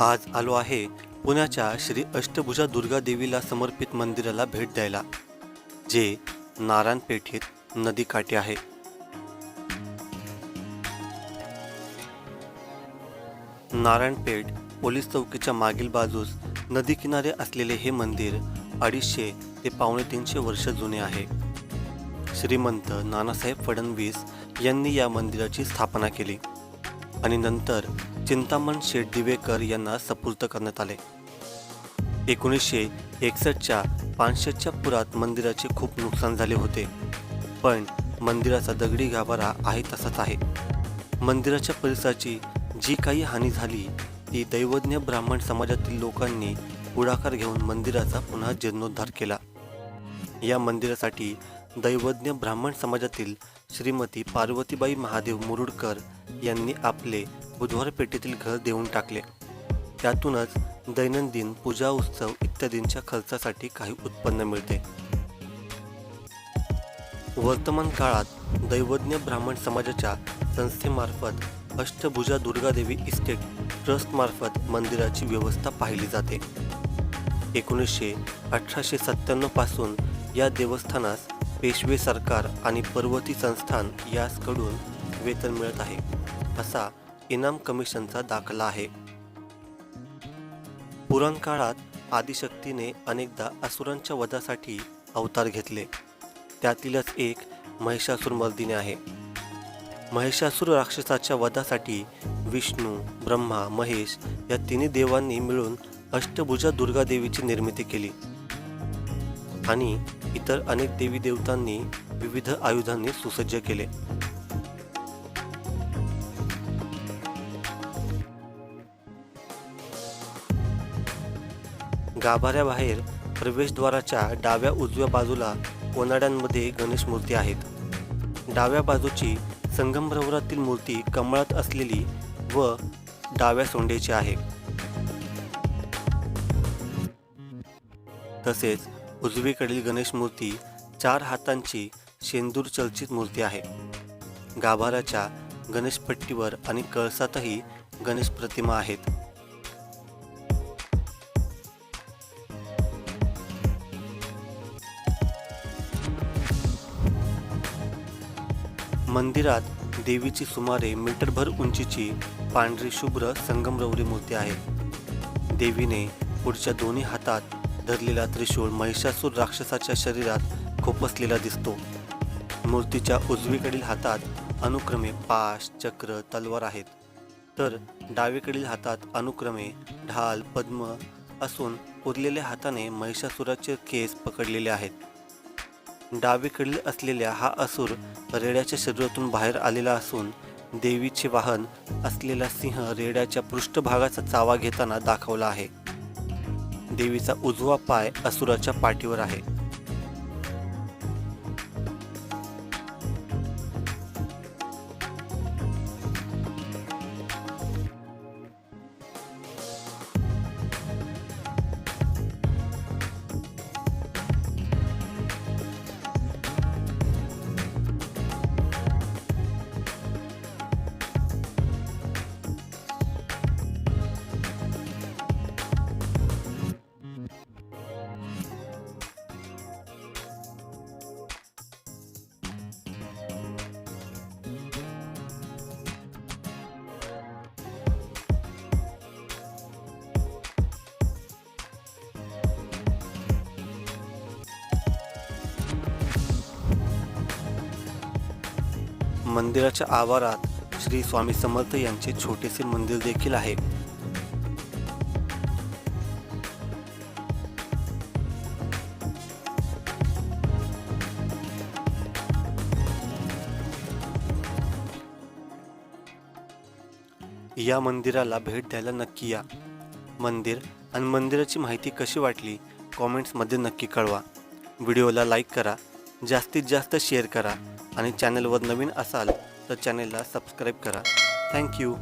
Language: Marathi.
आज आलो आहे पुण्याच्या श्री अष्टभुजा दुर्गा देवीला समर्पित मंदिराला भेट द्यायला जे नारायण पेठेत नदीकाठी आहे. नारायणपेठ पोलीस चौकीच्या मागील बाजूस नदी किनारे असलेले हे मंदिर अडीचशे ते पावणे तीनशे वर्ष जुने आहे. श्रीमंत नानासाहेब फडणवीस यांनी या मंदिराची स्थापना केली आणि नंतर चिंतामण शेठ दिवेकर यांना सपूर्त करण्यात आले. एकोणीसशे एकसष्टच्या पाचशेच्या पुरात मंदिराचे खूप नुकसान झाले होते. पण मंदिराचा दगडी गाभारा आहे तसाच आहे. मंदिराच्या परिसराची जी काही हानी झाली ती दैवज्ञ ब्राह्मण समाजातील लोकांनी पुढाकार घेऊन मंदिराचा पुन्हा जीर्णोद्धार केला. या मंदिरासाठी दैवज्ञ ब्राह्मण समाजातील श्रीमती पार्वतीबाई महादेव मुरुडकर यांनी आपले बुधवार पेठेतील घर देऊन टाकले. त्यातूनच दैनंदिन पूजा उत्सव इत्यादींच्या खर्चासाठी काही उत्पन्न मिळते. वर्तमान काळात दैवज्ञ ब्राह्मण समाजाच्या संस्थेमार्फत अष्टभुजा दुर्गादेवी इस्टेट ट्रस्टमार्फत मंदिराची व्यवस्था पाहिली जाते. एकोणीसशे अठराशे सत्त्याण्णवपासून या देवस्थानास पेशवे सरकार आणि पर्वती संस्थान यासकडून वेतन मिळत आहे असा इनाम कमिशनचा दाखला आहे. पुराणकाळात आदिशक्तीने अनेकदा असुरांच्या वधासाठी अवतार घेतले. त्यातीलच एक महिषासूर मर्दिने आहे. महिषासूर राक्षसाच्या वधासाठी विष्णू ब्रह्मा महेश या तिन्ही देवांनी मिळून अष्टभुजा दुर्गा देवीची निर्मिती केली. आणि इतर अनेक देवी देवतांनी विविध आयुधांनी सुसज्ज केले. गाभाऱ्याबाहेर प्रवेशद्वाराच्या डाव्या उजव्या बाजूला कोनाड्यांमध्ये गणेश मूर्ती आहेत. डाव्या बाजूची संगमरवरातील मूर्ती कमळात असलेली व डाव्या सोंडेची आहे. तसेच उजवीकडील गणेश मूर्ती चार हातांची शेंदूर चलचित मूर्ती आहे. गाभाऱ्याच्या गणेशपट्टीवर आणि कळसातही गणेश प्रतिमा आहेत. मंदिरात देवीची सुमारे मीटरभर उंचीची पांढरी शुभ्र संगमरवरी मूर्ती आहे. देवीने पुढच्या दोन्ही हातात धरलेला त्रिशूळ महिषासूर राक्षसाच्या शरीरात खोपसलेला दिसतो. मूर्तीच्या उजवीकडील हातात अनुक्रमे पाश चक्र तलवार आहेत. तर डावीकडील हातात अनुक्रमे ढाल पद्म असून उरलेल्या हाताने महिषासुराचे केस पकडलेले आहेत. डावीकडील असलेल्या हा असुर रेड्याच्या शरीरातून बाहेर आलेला असून देवीचे वाहन असलेला सिंह रेड्याच्या पृष्ठभागाचा चावा घेताना दाखवला आहे. देवीचा उजवा पाय असुराच्या पाठीवर आहे. मंदिराच्या आवारात श्री स्वामी समर्थ यांचे छोटेसे मंदिर देखील आहे. या मंदिराला भेट द्यायला नक्की या. मंदिर आणि मंदिराची माहिती कशी वाटली कॉमेंट्समध्ये नक्की कळवा. व्हिडिओला लाईक करा जास्तीत जास्त शेअर करा. आणि चॅनलवर नवीन असाल तर चॅनलला सबस्क्राईब करा. थँक्यू